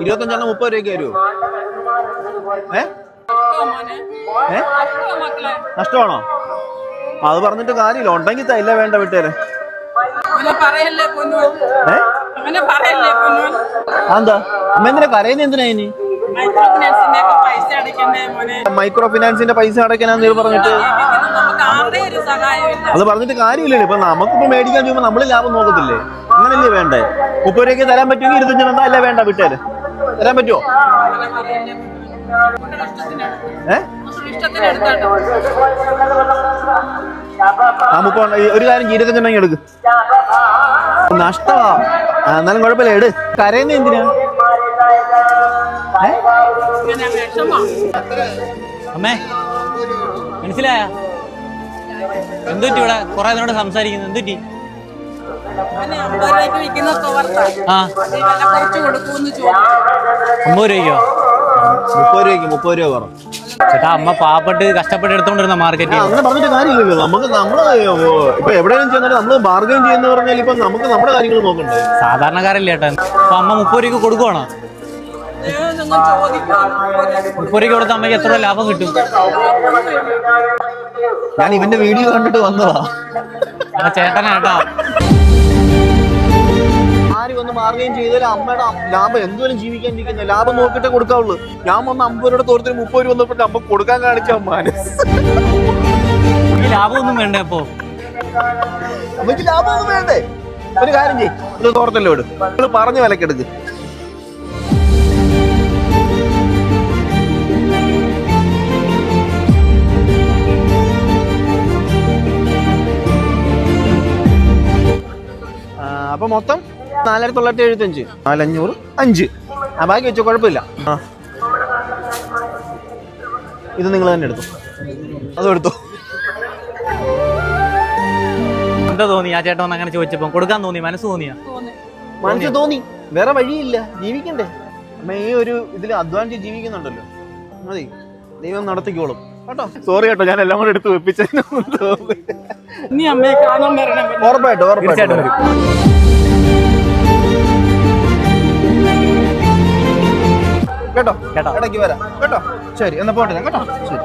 ഇരുപത്തഞ്ചെണ്ണം മുപ്പത് രൂപയ്ക്ക് വരുമോ ഏ? ഏ? നഷ്ടമാണോ? അത് പറഞ്ഞിട്ട് കാര്യമില്ല. ഉണ്ടെങ്കിൽ തല്ല വേണ്ട വിട്ടേരെ. എന്താ അമ്മ എന്തിനാ കരയുന്ന എന്തിനാ ഇനി? മൈക്രോ ഫിനാൻസിന്റെ പൈസ അടയ്ക്കാന്ന് അടയ്ക്കാനാന്ന് പറഞ്ഞിട്ട്? അത് പറഞ്ഞിട്ട് കാര്യമില്ലല്ലോ ഇപ്പൊ നമുക്കിപ്പോ മേടിക്കാൻ ചെയ്യുമ്പോ നമ്മൾ ലാഭം നോക്കത്തില്ലേ? അങ്ങനല്ലേ വേണ്ടേ? മുപ്പത് രൂപയ്ക്ക് തരാൻ പറ്റുമെങ്കിൽ ഇരുപത്തഞ്ചെണ്ണം അല്ല വേണ്ട വിട്ടേര്. തരാൻ പറ്റുമോ? ഏ? ഒരു കാര്യം ഇരുപത്തഞ്ചെണ്ണം എടുക്ക്. നഷ്ടമാ. എന്നാലും കുഴപ്പമില്ല എട്. കരയുന്ന എന്തിനാ? അമ്മേ മനസ്സിലായ? എന്തുറ്റി ഇവിടെ? കുറെ നിന്നോട് സംസാരിക്കുന്നു. എന്തുറ്റി ആ. അമ്പത് രൂപയ്ക്കോ? മുപ്പത് രൂപയ്ക്ക് മുപ്പത് രൂപ പറഞ്ഞു ചേട്ടാ അമ്മ പാവപ്പെട്ട് കഷ്ടപ്പെട്ട് എടുത്തോണ്ടിരുന്ന മാർക്കറ്റ് മാർക്കറ്റിൽ അങ്ങനെ പറഞ്ഞിട്ട് കാര്യമില്ലല്ലോ. നമുക്ക് നമ്മൾ ഇപ്പൊ എവിടെയെങ്കിലും ചെന്നാലും നമ്മൾ ബാർഗൈൻ ചെയ്യുന്ന പറഞ്ഞാൽ ഇപ്പൊ നമുക്ക് നമ്മുടെ കാര്യങ്ങൾ നോക്കണ്ടേ? സാധാരണക്കാരല്ലേ ചേട്ടാ അപ്പൊ അമ്മ മുപ്പത് രൂപയ്ക്ക് കൊടുക്കുവാണോ? മുപ്പത് രൂപയ്ക്ക് കൊടുത്ത അമ്മയ്ക്ക് എത്ര ലാഭം കിട്ടും? ഞാൻ ഇവന്റെ വീഡിയോ കണ്ടിട്ട് വന്നതാ. ചേട്ടനാ ചേട്ടാ ആര് വന്ന് ബാർഗൈൻ ചെയ്താലും അമ്മയുടെ ലാഭം എന്തുവരും ജീവിക്കാൻ ഇരിക്കുന്ന. ലാഭം നോക്കിട്ടേ കൊടുക്കാവുള്ളൂ. ഞാൻ വന്ന അമ്പത് രൂപയുടെ തോരത്തിന് മുപ്പത് രൂപ വന്നപ്പോൾ അമ്മ കൊടുക്കാൻ കാണിച്ച മനസ്സ് ലാഭമൊന്നും വേണ്ടേ അപ്പോ? അമ്മയ്ക്ക് ലാഭമൊന്നും വേണ്ടേ? ഒരു കാര്യം ചെയ്യ്. നിങ്ങൾ പറഞ്ഞ വിലക്കെടുക്ക് ആ, അപ്പൊ മൊത്തം നാലായിരത്തി തൊള്ളായിരത്തി എഴുപത്തി അഞ്ച് നാലഞ്ഞൂറ് അഞ്ച്. ആ ബാക്കി വെച്ചോ കുഴപ്പമില്ല. ആ. ഇത് നിങ്ങൾ തന്നെ എടുത്തു. അതും എടുത്തു. എന്താ തോന്നി? ആ ചേട്ടൻ അങ്ങനെ ചോദിച്ചപ്പോ കൊടുക്കാൻ തോന്നി? മനസ്സ് തോന്നിയാ? മനസ്സ് തോന്നി. വേറെ വഴിയില്ല. ജീവിക്കണ്ടേ. അമ്മ ഈ ഒരു ഇതിൽ അധ്വാനിച്ച് ജീവിക്കുന്നുണ്ടല്ലോ. മതി ദൈവം നടത്തിക്കോളും. കേട്ടോ? സോറി കേട്ടോ ഞാൻ എല്ലാം കൂടെ എടുത്ത് വെപ്പിച്ചു. ഉറപ്പായിട്ടും ഉറപ്പായിട്ടും. കേട്ടോ. ഇടയ്ക്ക് വരാം. കേട്ടോ? ശരി എന്നാ പോട്ടെ കേട്ടോ? ശരി.